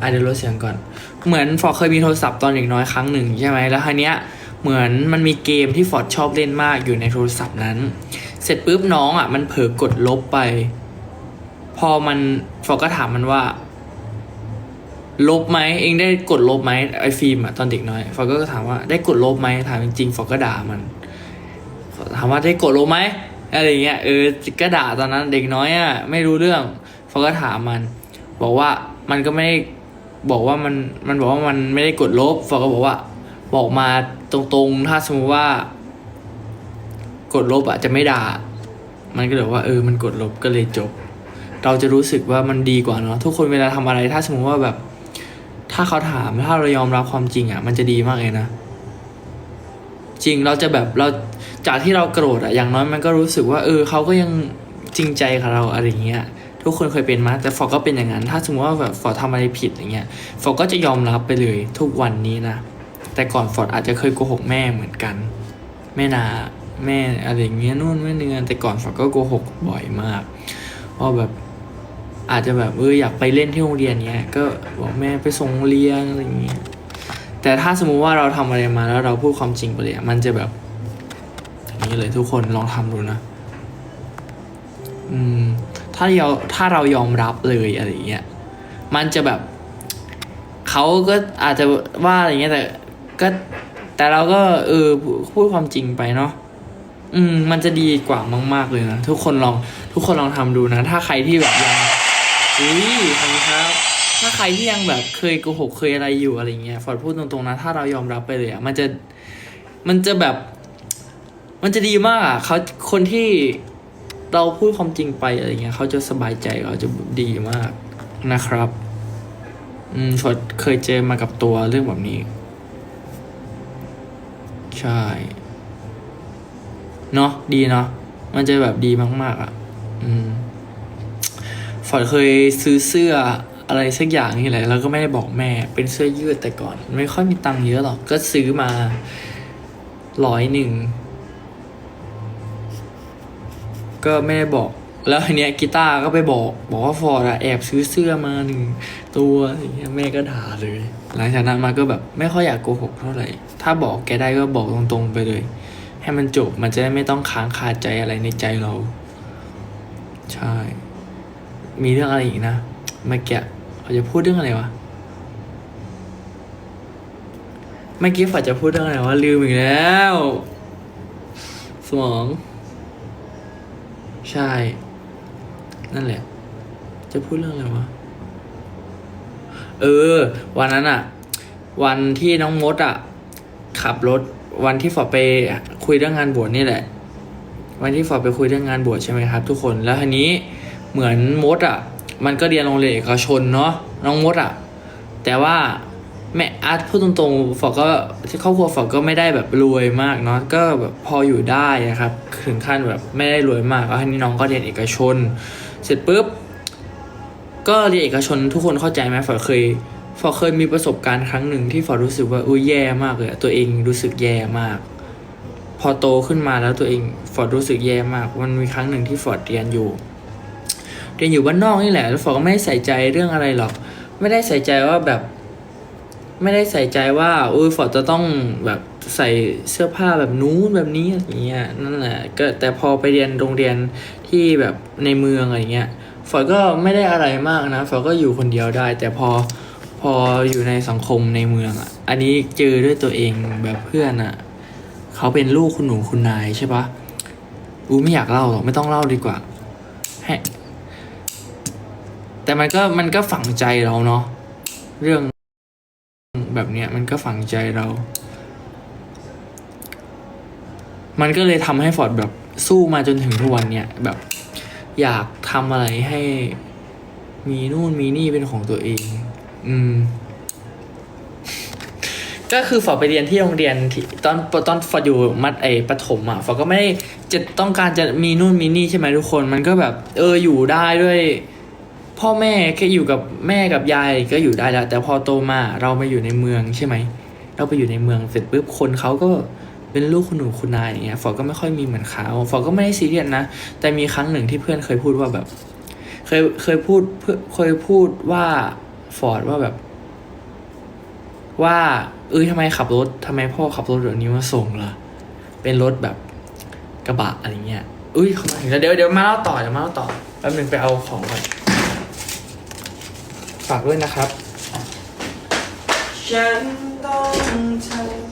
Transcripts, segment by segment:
อะเดี๋ยวลดเสียงก่อน เหมือนฟอร์เคยมีโทรศัพท์ตอนเด็กน้อยครั้งหนึ่งใช่ไหมแล้วทีเนี้ยเหมือนมันมีเกมที่ฟอร์ดชอบเล่นมากอยู่ในโทรศัพท์นั้น เสร็จปุ๊บน้องอะมันเผลอกดลบไป พอมันฟอร์ก็ถามมันว่า ลบไหมเองได้กดลบไหมไอฟิล์มอะตอนเด็กน้อย ฟอร์ก็ถามว่าได้กดลบไหมถามจริงๆฟอร์ก็ด่ามันถามว่าได้กดลบไหมอะไรเงี้ยเออก็ด่าตอนนั้นเด็กน้อยอะไม่รู้เรื่องฟอร์ก็ถามมัน บอกว่ามันก็ไม่ บอกว่ามันมันบอกว่ามันไม่ได้กดลบฟอก็บอกว่า บอกมาตรงๆ ถ้าสมมติว่า กดลบอะจะไม่ด่า มันก็เลยว่าเออมันกดลบก็เลยจบ เราจะรู้สึกว่ามันดีกว่าเนาะทุกคนเวลาทำอะไร ถ้าสมมติว่าแบบ ถ้าเขาถามถ้าเรายอมรับความจริงอะมันจะดีมากเลยนะ จริงเราจะแบบเราจากที่เราโกรธอะอย่างน้อยมันก็รู้สึกว่า เออเขาก็ยังจริงใจกับเราอะไรเงี้ย ทุกคนเคยเป็นมาแต่ฟอดก็เป็นอย่างนั้น ถ้าสมมติว่าแบบฟอดทำอะไรผิดอย่างเงี้ยฟอดก็จะยอมรับไปเลยทุกวันนี้นะ แต่ก่อนฟอดอาจจะเคยโกหกแม่เหมือนกัน แม่นาแม่อะไรเงี้ยนู่นไม่เนือนแต่ก่อนฟอดก็โกหกบ่อยมากว่าแบบอาจจะแบบเอออยากไปเล่นที่โรงเรียนเงี้ยก็บอกแม่ไปส่งเรียนอะไรเงี้ยแต่ถ้าสมมุติว่าเราทำอะไรมาแล้วเราพูดความจริงไปเลยมันจะแบบอย่างนี้เลยทุกคนลองทำดูนะ อืม ถ้าเราถ้าเรายอมรับเลยอะไรเงี้ยมันจะแบบเขาก็อาจจะว่าอะไรเงี้ยแต่ก็แต่เราก็เออพูดความจริงไปเนาะอืม มันจะดีกว่ามาก ๆ เลยนะทุกคนลองทุกคนลองทำดูนะ ถ้าใครที่แบบยังอุ้ยขอบคุณครับ ถ้าใครที่ยังแบบเคยโกหกเคยอะไรอยู่อะไรเงี้ยฟอร์ดพูดตรงๆนะ ถ้าเรายอมรับไปเลยอะมันจะมันจะแบบ มันจะดีมากอะเขาคนที่ เราพูดความจริงไปอะไรเงี้ยเขาจะสบายใจเขาจะดีมากนะครับ อืมฟอร์ดเคยเจอมากับตัวเรื่องแบบนี้ ใช่ เนาะดีเนาะมันจะแบบดีมาก ๆ อะ อืมฟอร์ดเคยซื้อเสื้ออะไรสักอย่างนี่แหละแล้วก็ไม่ได้บอกแม่ เป็นเสื้อยืดแต่ก่อน ไม่ค่อยมีตังค์เยอะหรอก ก็ซื้อมาร้อยหนึ่ง ก็ไม่ได้บอก แล้วทีเนี้ยกีตาร์ก็ไปบอก บอกว่าฟอร์ดอะแอบซื้อเสื้อมาหนึ่งตัวอย่างเงี้ยแม่ก็ด่าเลย หลังจากนั้นมาก็แบบไม่ค่อยอยากโกหกเท่าไหร่ ถ้าบอกแกได้ก็บอกตรงๆไปเลย ให้มันจบมันจะได้ไม่ต้องค้างคาใจอะไรในใจเรา ใช่ มีเรื่องอะไรอีกนะเมื่อกี้เขาจะพูดเรื่องอะไรวะเมื่อกี้ฝอจะพูดเรื่องอะไรวะลืมอีกแล้ว สมอง ใช่ นั่นแหละ จะพูดเรื่องอะไรวะ เออ วันนั้นอะวันที่น้องมดอะขับรถ วันที่ฝอไปคุยเรื่องงานบวชนี่แหละ วันที่ฝอไปคุยเรื่องงานบวชใช่ไหมครับ ทุกคนแล้วทีนี้เหมือนมดอะมันก็เรียนโรงเรียนเอกชนเนาะน้องมดอะแต่ว่า แม่อาร์ตพูดตรงๆฝอก็ครอบครัวฝอก็ไม่ได้แบบรวยมากเนาะก็แบบพออยู่ได้นะครับถึงขั้นแบบไม่ได้รวยมากแล้วทีนี้น้องก็เรียนเอกชน เสร็จปุ๊บก็เรียนเอกชนทุกคนเข้าใจไหมฝอเคยฝอเคยมีประสบการณ์ครั้งหนึ่งที่ฝอรู้สึกว่าอุ้ยแย่มากเลยตัวเองรู้สึกแย่มาก พอโตขึ้นมาแล้วตัวเองฟอรู้สึกแย่มากมันมีครั้งหนึ่งที่ฟอเรียนอยู่เรียนอยู่บ้านนอกนี่แหละแล้วฟอก็ไม่ใส่ใจเรื่องอะไรหรอก ไม่ได้ใส่ใจว่าแบบ ไม่ได้ใส่ใจว่าอุ้ยฟอร์ดจะต้องแบบใส่เสื้อผ้าแบบนู้นแบบนี้อะไรเงี้ยนั่นแหละก็แต่พอไปเรียนโรงเรียนที่แบบในเมืองอะไรเงี้ยฟอร์ดก็ไม่ได้อะไรมากนะฟอร์ดก็อยู่คนเดียวได้ แต่พอพออยู่ในสังคมในเมืองอะ อันนี้เจอด้วยตัวเองแบบเพื่อนอะเขาเป็นลูกคุณหนูคุณนายใช่ปะอูไม่อยากเล่าหรอกไม่ต้องเล่าดีกว่าแต่มันก็มันก็ฝังใจเราเนาะเรื่อง แบบเนี้ยมันก็ฝังใจเรา มันก็เลยทำให้ฟอร์ดแบบสู้มาจนถึงทุกวันเนี้ยแบบอยากทำอะไรให้มีนู่นมีนี่เป็นของตัวเอง อืม ก็คือฝอไปเรียนที่โรงเรียนที่ตอนตอนฝออยู่มัดไอประถมอะฝอก็ไม่ได้จะต้องการจะมีนู่นมีนี่ใช่ไหมทุกคน มันก็แบบ เอออยู่ได้ด้วย พ่อแม่แค่อยู่กับแม่กับยายก็อยู่ได้แล้วแต่พอโตมาเรามาอยู่ในเมืองใช่ไหมเราไปอยู่ในเมืองเสร็จปุ๊บคนเขาก็เป็นลูกคุณหนูคุณนายอย่างเงี้ยฝอก็ไม่ค่อยมีเหมือนเขาฝอก็ไม่ได้ซีเรียสนะ แต่มีครั้งหนึ่งที่เพื่อนเคยพูดว่าแบบ เคยเคยพูดเพื่อเคยพูดว่าฟอร์ดว่าแบบ ว่า เอ้ยทำไมขับรถทำไมพ่อขับรถแบบนี้มาส่งล่ะ เป็นรถแบบกระบะอะไรเงี้ยอุ้ยเขามาถึงแล้วเดี๋ยวเดี๋ยวมาเล่าต่อเดี๋ยวมาเล่าต่อแป๊บนึงไปเอาของก่อน ฝากด้วยนะครับ ฉันต้องทำ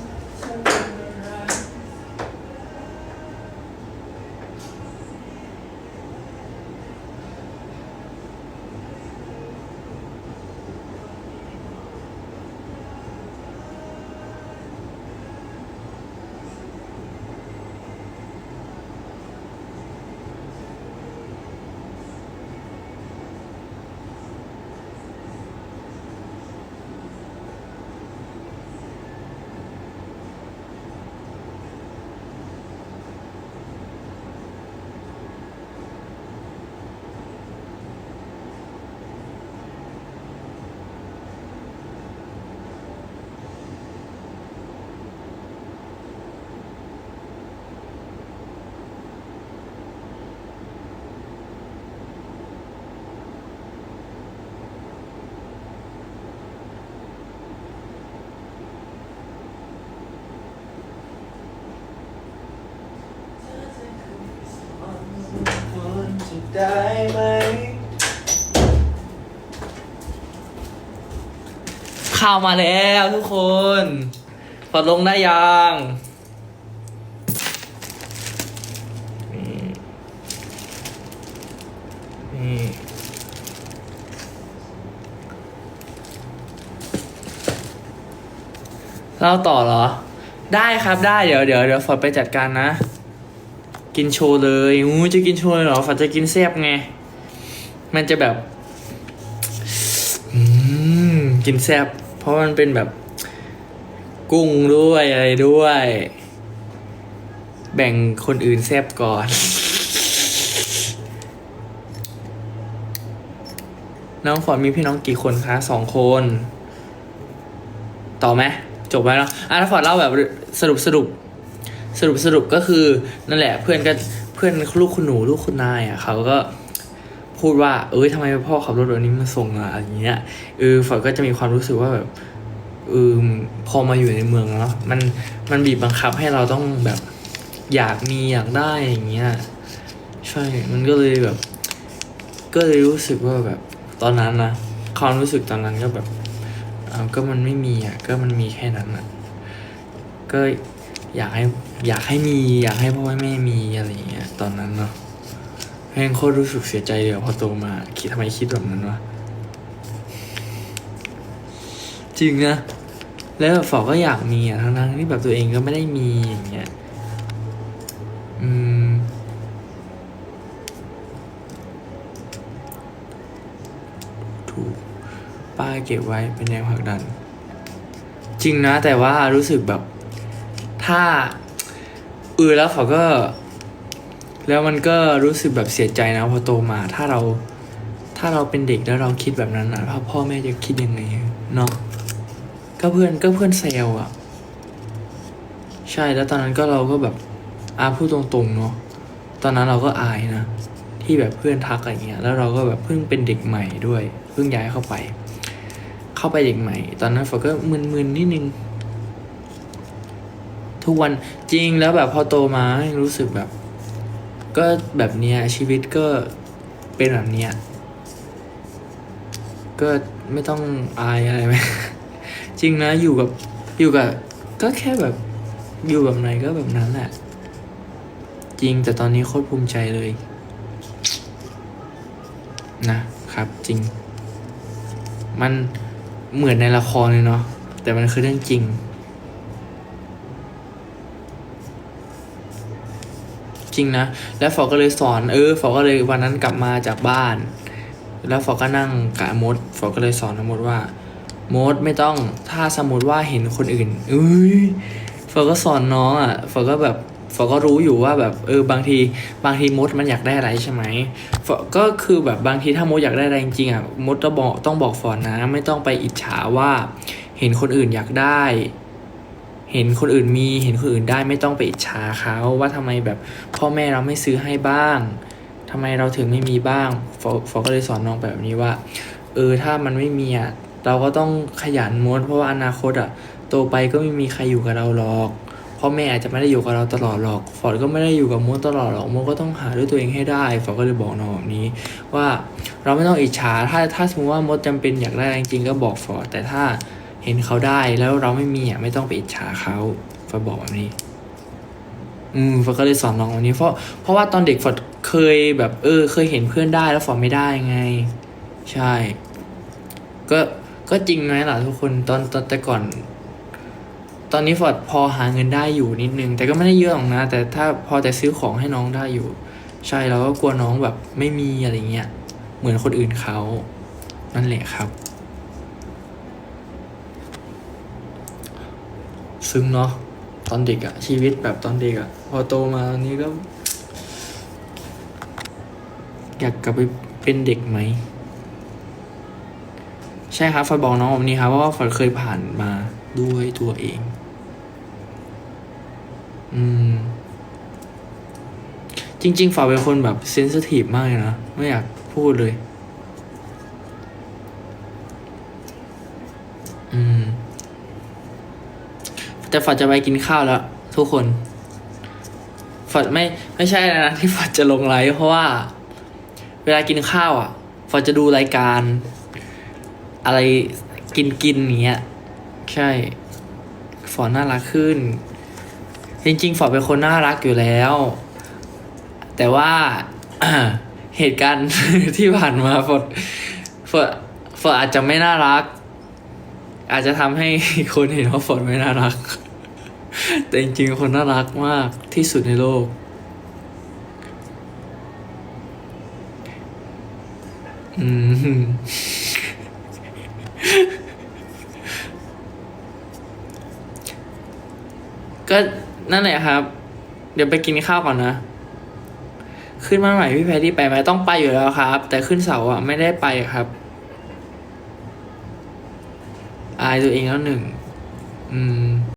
ได้ไหม ข่าวมาแล้วทุกคนปลดลงได้ยังนี่นี่เล่าต่อเหรอ ได้ครับได้เดี๋ยวเดี๋ยวเดี๋ยวฟอร์ดไปจัดการนะ กินโชว์เลยอู้จะกินโชว์เลยเหรอฝันจะกินแซ่บไง มันจะแบบอืมกินแซ่บเพราะมันเป็นแบบ กุ้งด้วยอะไรด้วย แบ่งคนอื่นแซ่บก่อน น้องฝนมีพี่น้องกี่คนคะสองคน ต่อไหมจบไหมเนาะอะถ้าฝอดเล่าแบบสรุปสรุป สรุปสรุปก็คือนั่นแหละเพื่อนก็เพื่อนลูกคุณหนูลูกคุณนายอะเขาก็พูดว่า เอ้ยทำไมพ่อขับรถแบบนี้มาส่งอะอะไรเงี้ยเออฝอยก็จะมีความรู้สึกว่าแบบเออพอมาอยู่ในเมืองแล้วมันมันบีบบังคับให้เราต้องแบบอยากมีอยากได้อย่างเงี้ยใช่มันก็เลยแบบ ก็เลยรู้สึกว่าแบบตอนนั้นนะความรู้สึกตอนนั้นก็แบบเอาก็มันไม่มีอะก็มันมีแค่นั้นอะก็อยากให้ อยากให้มีอยากให้พ่อให้แม่มีอะไรอย่างเงี้ยตอนนั้นเนาะแม่งโคตรรู้สึกเสียใจเลยพอโตมา คิดทำไมคิดแบบนั้นวะจริงนะแล้วฝอก็อยากมีอะทั้งๆที่แบบตัวเองก็ไม่ได้มีอย่างเงี้ยอืมถูกป้ายเก็บไว้เป็นแรงผลักดัน จริงนะแต่ว่ารู้สึกแบบถ้า เออแล้วเขาก็ แล้วมันก็รู้สึกแบบเสียใจนะพอโตมาถ้าเรา ถ้าเราเป็นเด็กแล้วเราคิดแบบนั้นอะพ่อพ่อแม่จะคิดยังไงเนาะก็เพื่อนก็เพื่อนแซวอะ ใช่แล้วตอนนั้นก็เราก็แบบอาพูดตรงๆเนาะตอนนั้นเราก็อายนะที่แบบเพื่อนทักอะไรเงี้ยแล้วเราก็แบบเพิ่งเป็นเด็กใหม่ด้วย เพิ่งย้ายเข้าไป เข้าไปเด็กใหม่ ตอนนั้นฝนก็มึนๆนิดนึง ทุกวันจริงแล้วแบบพอโตมารู้สึกแบบ ก็แบบเนี้ยชีวิตก็เป็นแบบเนี้ยก็ไม่ต้องอายอะไรไหมจริงนะอยู่กับอยู่กับ ก็แค่แบบอยู่แบบไหนก็แบบนั้นแหละ จริงแต่ตอนนี้โคตรภูมิใจเลย นะครับ จริง มันเหมือนในละครเลยเนาะแต่มันคือเรื่องจริง จริงนะ แล้วฟอก็เลยสอนเออฟอก็เลยวันนั้นกลับมาจากบ้าน แล้วฟอก็นั่งกับมดฟอก็เลยสอนมดว่ามดไม่ต้องถ้าสมมติว่าเห็นคนอื่นเอ้ยฟอก็สอนน้องอะฟอก็แบบฟอก็รู้อยู่ว่าแบบเออบางทีบางทีมดมันอยากได้อะไรใช่ไหมฟอก็คือแบบบางทีถ้ามดอยากได้อะไรจริงๆอะมดต้องบอกต้องบอกฟอนนะ ไม่ต้องไปอิจฉาว่าเห็นคนอื่นอยากได้ เห็นคนอื่นมี เห็นคนอื่นได้ไม่ต้องไปอิจฉาเขาว่าทำไมแบบพ่อแม่เราไม่ซื้อให้บ้างทำไมเราถึงไม่มีบ้างฟอฟอก็เลยสอนน้องแบบนี้ว่า เออถ้ามันไม่มีอะเราก็ต้องขยันมดเพราะว่าอนาคตอะโตไปก็ไม่มีใครอยู่กับเราหรอกพ่อแม่อาจจะไม่ได้อยู่กับเราตลอดหรอก ฟอร์ดก็ไม่ได้อยู่กับมดตลอดหรอกมดก็ต้องหาด้วยตัวเองให้ได้ ฟอร์ดก็เลยบอกน้องแบบนี้ ว่าเราไม่ต้องอิจฉา ถ้าถ้าสมมติว่ามดจำเป็นอยากได้จริงๆก็บอกฟอร์ดแต่ถ้า เห็นเขาได้แล้วเราไม่มีอะไม่ต้องไปอิจฉาเขาฟอบอกแบบนี้ อืมฟอก็เลยสอนน้องแบบนี้เพราะเพราะว่าตอนเด็กฟอดเคยแบบ เออ เคยเห็นเพื่อนได้แล้วฟอไม่ได้ไง ใช่ ก็ก็จริงไหมล่ะทุกคนตอนตอนแต่ก่อน ตอนนี้ฟอร์ดพอหาเงินได้อยู่นิดนึง แต่ก็ไม่ได้เยอะหรอกนะ แต่ถ้าพอจะซื้อของให้น้องได้อยู่ ใช่เราก็กลัวน้องแบบไม่มีอะไรเงี้ยเหมือนคนอื่นเขานั่นแหละครับ ซึ้งเนาะตอนเด็กอะชีวิตแบบตอนเด็กอะพอโตมาตอนนี้ก็ อยากกลับไปเป็นเด็กไหม ใช่ครับฟอร์ดบอกน้องแบบนี้ครับเพราะว่าฟอร์ดเคยผ่านมาด้วยตัวเอง อืม จริง ๆฝอร์ดเป็นคนแบบเซนซิทีฟมากเลยนะ ไม่อยากพูดเลย อืม แต่ฟอร์ดจะไปกินข้าวแล้ว ทุกคนฟอร์ดไม่ไม่ใช่นะที่ฟอร์ดจะลงไลฟ์เพราะว่า เวลากินข้าวอะฟอร์ดจะดูรายการ อะไรกินกินอย่างเงี้ย ใช่ฟอน่ารักขึ้น จริงๆฟอเป็นคนน่ารักอยู่แล้ว แต่ว่าเหตุการณ์ที่ผ่านมาฟอดฟอดฟอดอาจจะไม่น่ารัก อาจจะทำให้คนเห็นว่าฟอดไม่น่ารัก แต่จริงๆคนน่ารักมากที่สุดในโลก อืมก็นั่นแหละครับ เดี๋ยวไปกินข้าวก่อนนะ ขึ้นมาใหม่พี่แพรที่ไปไหมต้องไปอยู่แล้วครับ แต่ขึ้นเสาอะไม่ได้ไปครับ อายตัวเองแล้วหนึ่ง อืม